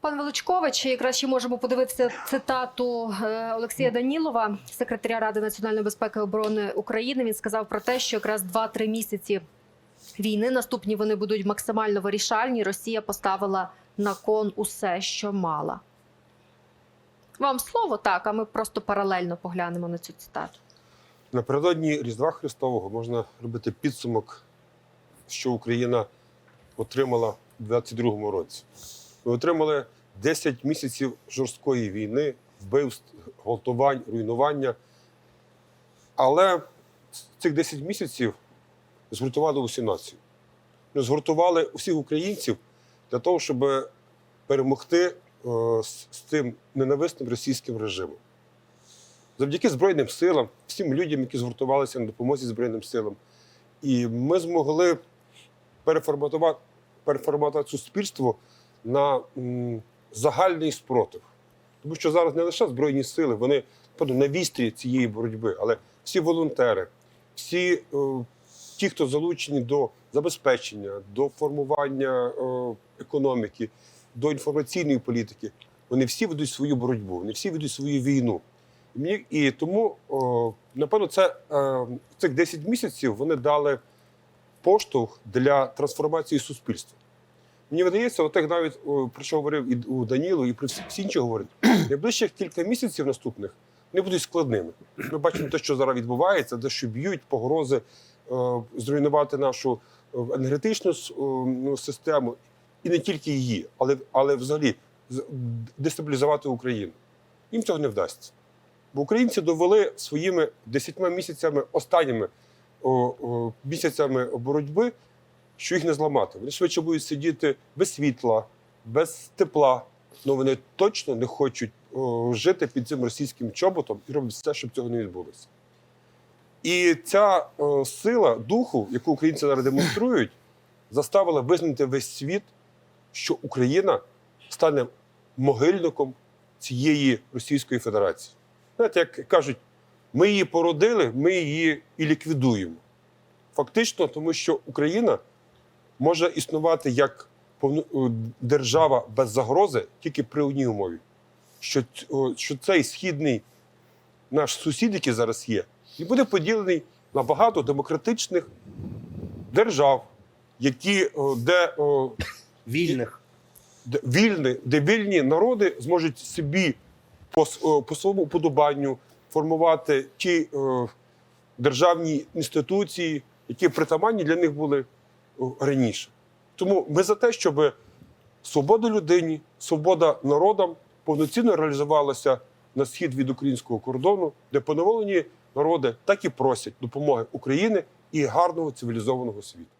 Пан Величкович, якраз ще можемо подивитися цитату е, Олексія Данілова, секретаря Ради національної безпеки і оборони України. Він сказав про те, що якраз 2-3 місяці війни наступні вони будуть максимально вирішальні. Росія поставила на кон усе, що мала. Вам слово так, а ми просто паралельно поглянемо на цю цитату. Напередодні Різдва Христового можна робити підсумок, що Україна отримала у 22-му році. Ми отримали 10 місяців жорсткої війни, вбивств, гвалтувань, руйнування. Але цих 10 місяців згуртували усі нації. Ми згуртували усіх українців для того, щоб перемогти е, з цим ненависним російським режимом. Завдяки Збройним силам, всім людям, які згуртувалися на допомозі Збройним силам. І ми змогли переформатувати, переформатувати суспільство на загальний спротив. Тому що зараз не лише Збройні сили, вони на вістрі цієї боротьби, але всі волонтери, всі е, ті, хто залучені до забезпечення, до формування е, економіки, до інформаційної політики, вони всі ведуть свою боротьбу, вони всі ведуть свою війну. І, тому, о, напевно, це, е, цих 10 місяців вони дали поштовх для трансформації суспільства. Мені видається, от навіть про що говорив і у Данілу, і про всі, інші говорять, найближчих кілька місяців наступних не будуть складними. Ми бачимо те, що зараз відбувається, де що б'ють погрози е, зруйнувати нашу е, енергетичну ну, систему, і не тільки її, але, але взагалі дестабілізувати Україну. Їм цього не вдасться. Бо українці довели своїми десятьма місяцями, останніми місяцями боротьби, що їх не зламати. Вони швидше будуть сидіти без світла, без тепла. але вони точно не хочуть о, жити під цим російським чоботом і роблять все, щоб цього не відбулося. І ця о, сила духу, яку українці зараз демонструють, заставила визнати весь світ, що Україна стане могильником цієї Російської Федерації. Знаєте, як кажуть, ми її породили, ми її і ліквідуємо. Фактично, тому що Україна може існувати як е, держава без загрози тільки при одній умові, що, що цей східний наш сусід, який зараз є, і буде поділений на багато демократичних держав, які, де Вільних. де вільні, де вільні народи зможуть собі по, по своєму уподобанню формувати ті е, державні інституції, які притаманні для них були раніше. Тому ми за те, щоб свобода людині, свобода народам повноцінно реалізувалася на схід від українського кордону, де поневолені народи так і просять допомоги України і гарного цивілізованого світу.